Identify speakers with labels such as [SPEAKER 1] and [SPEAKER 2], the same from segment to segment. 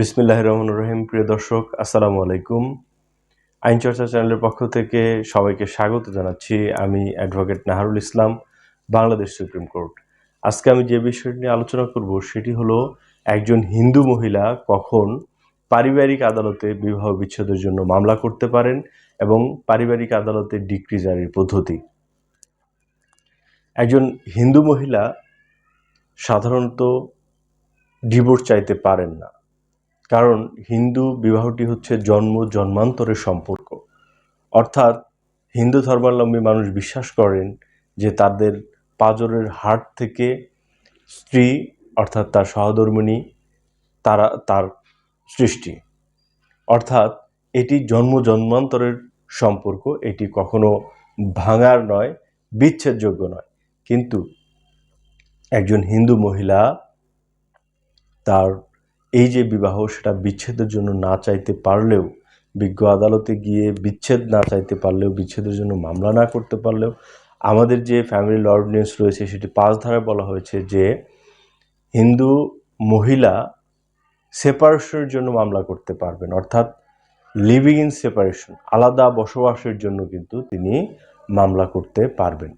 [SPEAKER 1] বিসমিল্লাহ রহমান রহিম। প্রিয় দর্শক, আসসালামু আলাইকুম। আইন চর্চা চ্যানেলের পক্ষ থেকে সবাইকে স্বাগত জানাচ্ছি। আমি advocate Naharul Islam, Bangladesh supreme court. আজকে আমি যে বিষয়টি নিয়ে আলোচনা করব, সেটি হলো, একজন হিন্দু মহিলা কখন পারিবারিক আদালতে বিবাহ বিচ্ছেদের জন্য মামলা করতে পারেন এবং পারিবারিক আদালতে ডিক্রি জারির পদ্ধতি। একজন হিন্দু মহিলা সাধারণত ডিভোর্স চাইতে পারেন না। কারণ হিন্দু বিবাহটি হচ্ছে জন্ম, জন্মান্তরের সম্পর্ক। অর্থাৎ হিন্দু ধর্মাবলম্বী মানুষ বিশ্বাস করেন যে তাদের পাজরের হাট থেকে স্ত্রী, অর্থাৎ তার সহধর্মিণী তারা, তার সৃষ্টি। অর্থাৎ এটি জন্ম, জন্মান্তরের সম্পর্ক। এটি কখনো ভাঙার নয়, বিচ্ছেদযোগ্য নয়। কিন্তু একজন হিন্দু মহিলা তার এই যে বিবাহ, সেটা বিচ্ছেদের জন্য না চাইতে পারলেও, বিজ্ঞ আদালতে গিয়ে বিচ্ছেদ না চাইতে পারলেও, বিচ্ছেদের জন্য মামলা না করতে পারলেও, আমাদের যে ফ্যামিলি ল অর্ডিন্যান্স রয়েছে, সেটি পাঁচ ধারায় বলা হয়েছে যে, হিন্দু মহিলা সেপারেশনের জন্য মামলা করতে পারবেন। অর্থাৎ লিভিং ইন সেপারেশন আলাদা বসবাসের জন্য কিন্তু তিনি মামলা করতে পারবেন।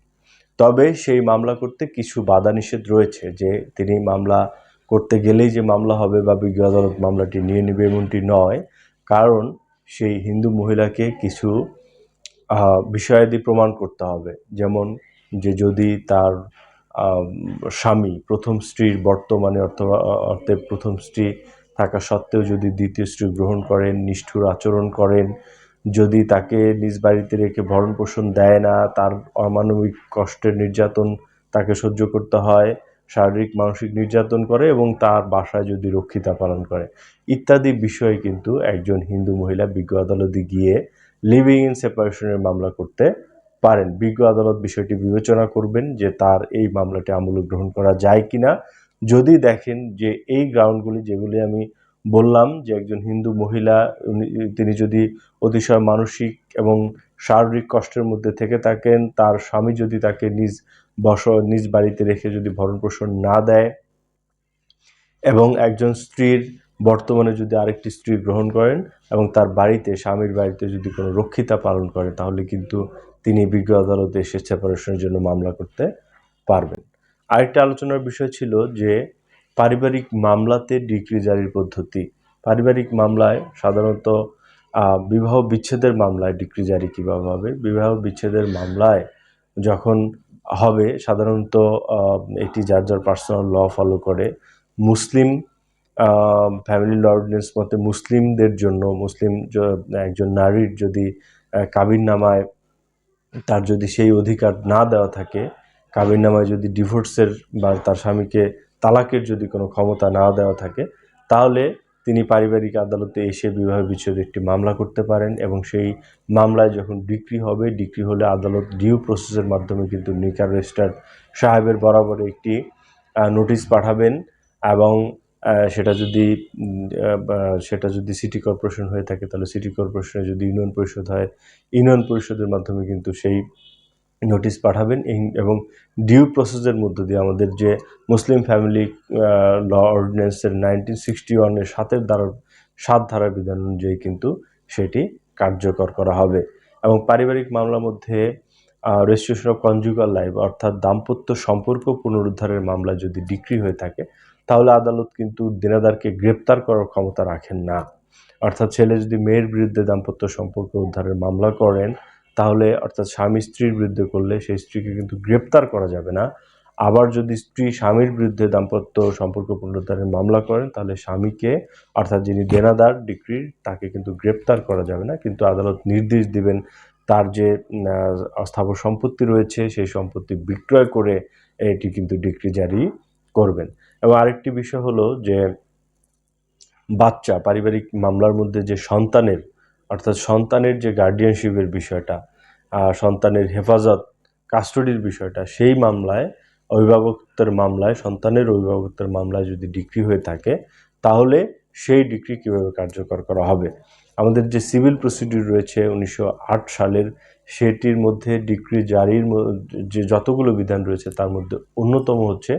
[SPEAKER 1] তবে সেই মামলা করতে কিছু বাধা নিষেধ রয়েছে যে, তিনি মামলা করতে গেলেই যে মামলা হবে বা বিজ্ঞ আদালত মামলাটি নিয়ে নেবে এমনটি নয়। কারণ সেই হিন্দু মহিলাকে কিছু বিষয়াদি প্রমাণ করতে হবে। যেমন যে যদি তার স্বামী প্রথম স্ত্রীর বর্তমানে অর্থ অর্থে প্রথম স্ত্রী থাকা সত্ত্বেও যদি দ্বিতীয় স্ত্রী গ্রহণ করেন, নিষ্ঠুর আচরণ করেন, যদি তাকে নিজ বাড়িতে রেখে ভরণ পোষণ দেয় না, তার অমানবিক কষ্টের নির্যাতন তাকে সহ্য করতে হয় শারীরিক, মানসিক নির্যাতন করে এবং তার বাসায় যদি রক্ষিতা পালন করে। ইত্যাদি বিষয়ে কিন্তু একজন হিন্দু মহিলা বিজ্ঞ আদালতে গিয়ে লিভিং ইন সেপারেশনের মামলা করতে পারেন। বিজ্ঞ আদালত বিষয়টি বিবেচনা করবেন যে তার এই মামলাটি আমূল গ্রহণ করা যায় কিনা। যদি দেখেন যে এই গ্রাউন্ডগুলি যেগুলি আমি বললাম যে একজন হিন্দু মহিলা তিনি যদি অতিশয় মানসিক এবং শারীরিক কষ্টের মধ্যে থেকে থাকেন, তার স্বামী যদি তাকে নিজ বস নিজ বাড়িতে রেখে যদি ভরণ পোষণ না দেয় এবং একজন স্ত্রীর বর্তমানে যদি আরেকটি স্ত্রী গ্রহণ করেন এবং তার বাড়িতে, স্বামীর বাড়িতে যদি কোনো রক্ষিতা পালন করে, তাহলে কিন্তু তিনি বিজ্ঞ আদালতে এসে সেপারেশনের জন্য মামলা করতে পারবেন। আরেকটা আলোচনার বিষয় ছিল যে পারিবারিক মামলাতে ডিগ্রি জারির পদ্ধতি। পারিবারিক মামলায় সাধারণত বিবাহ বিচ্ছেদের মামলায় ডিগ্রি জারি কীভাবে হবে? বিবাহ বিচ্ছেদের মামলায় যখন হবে। সাধারণত এটি যার যার পার্সোনাল ল ফলো করে। মুসলিম ফ্যামিলি ল অর্ডিনেন্স মতে মুসলিমদের জন্য, মুসলিম একজন নারীর যদি কাবিন নামায় তার যদি সেই অধিকার না দেওয়া থাকে কাবিন নামায় যদি ডিভোর্সের বা তার স্বামীকে তালাকের যদি কোনো ক্ষমতা না দেওয়া থাকে, তাহলে তিনি পারিবারিক আদালতে এসে বিবাহ বিচ্ছেদ একটি মামলা করতে পারেন এবং সেই মামলায় যখন ডিক্রি হবে, ডিক্রি হলে আদালত ডিউ প্রসেসের মাধ্যমে কিন্তু নিকার রেজিস্টার সাহেবের বরাবর একটি নোটিশ পাঠাবেন এবং সেটা যদি সেটা যদি সিটি কর্পোরেশন হয়ে থাকে, তাহলে সিটি কর্পোরেশনে যদি ইউনিয়ন পরিষদ হয়, ইউনিয়ন পরিষদের মাধ্যমে কিন্তু সেই নোটিশ পাঠাবেন এবং ডিউ প্রসেসের মধ্য দিয়ে আমাদের যে মুসলিম ফ্যামিলি ল অর্ডিন্যান্সের নাইনটিন সিক্সটি ওয়ানের সাতের দ্বারা সাত ধারা বিধান অনুযায়ী কিন্তু সেটি কার্যকর করা হবে। এবং পারিবারিক মামলার মধ্যে রেজিস্ট্রেশন অফ কনজুগাল লাইফ অর্থাৎ দাম্পত্য সম্পর্ক পুনরুদ্ধারের মামলা যদি ডিক্রি হয়ে থাকে, তাহলে আদালত কিন্তু দেনাদারকে গ্রেপ্তার করার ক্ষমতা রাখেন না। অর্থাৎ ছেলে যদি মেয়ের বিরুদ্ধে দাম্পত্য সম্পর্ক উদ্ধারের মামলা করেন তাহলে অর্থাৎ স্বামী স্ত্রীর বিরুদ্ধে করলে সেই স্ত্রীকে কিন্তু গ্রেপ্তার করা যাবে না। আবার যদি স্ত্রী স্বামীর বিরুদ্ধে দাম্পত্য সম্পর্ক পুনরুদ্ধারের মামলা করেন, তাহলে স্বামীকে, অর্থাৎ যিনি দেনাদার ডিক্রির, তাকে কিন্তু গ্রেপ্তার করা যাবে না। কিন্তু আদালত নির্দেশ দিবেন তার যে স্থাবর সম্পত্তি রয়েছে, সেই সম্পত্তি বিক্রয় করে এটি কিন্তু ডিগ্রি জারি করবেন। এবং আরেকটি বিষয় হলো যে, বাচ্চা, পারিবারিক মামলার মধ্যে যে সন্তানের অর্থাৎ সন্তানের যে গার্ডিয়ানশিপের বিষয়টা সন্তানের হেফাজত কাস্টডির বিষয়টা, সেই মামলায়, অভিভাবকত্বের মামলায়, সন্তানের অভিভাবকত্বের মামলায় যদি ডিক্রি হয়ে থাকে, তাহলে সেই ডিগ্রি কীভাবে কার্যকর করা হবে? আমাদের যে সিভিল প্রসিডিউর রয়েছে উনিশশো আট সালের, সেটির মধ্যে ডিগ্রি জারির যে যতগুলো বিধান রয়েছে তার মধ্যে অন্যতম হচ্ছে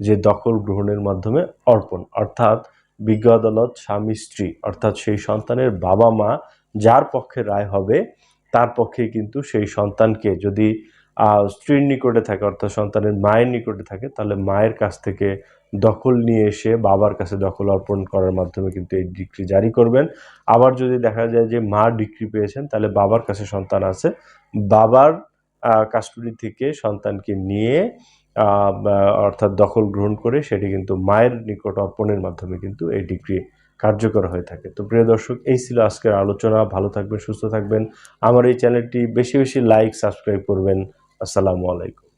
[SPEAKER 1] যে দখল গ্রহণের মাধ্যমে অর্পণ, অর্থাৎ বিজ্ঞ আদালত স্বামী স্ত্রী অর্থাৎ সেই সন্তানের বাবা মা যার পক্ষে রায় হবে, তার পক্ষে কিন্তু সেই সন্তানকে যদি স্ত্রীর নিকটে থাকে, অর্থাৎ সন্তানের মায়ের নিকটে থাকে, তাহলে মায়ের কাছ থেকে দখল নিয়ে এসে বাবার কাছে দখল অর্পণ করার মাধ্যমে কিন্তু এই ডিগ্রি জারি করবেন। আবার যদি দেখা যায় যে মা ডিগ্রি পেয়েছেন, তাহলে বাবার কাছে সন্তান আছে। বাবার কাস্টডি থেকে সন্তানকে নিয়ে অর্থাৎ দখল গ্রহণ করে সেটি কিন্তু মায়ের নিকট অর্পণের মাধ্যমে কিন্তু এই ডিগ্রি কার্যকর হয়ে থাকে। তো প্রিয় দর্শক, এই ছিল আজকের আলোচনা। ভালো থাকবেন, সুস্থ থাকবেন। আমার এই চ্যানেলটি বেশি বেশি লাইক সাবস্ক্রাইব করবেন। আসসালামু আলাইকুম।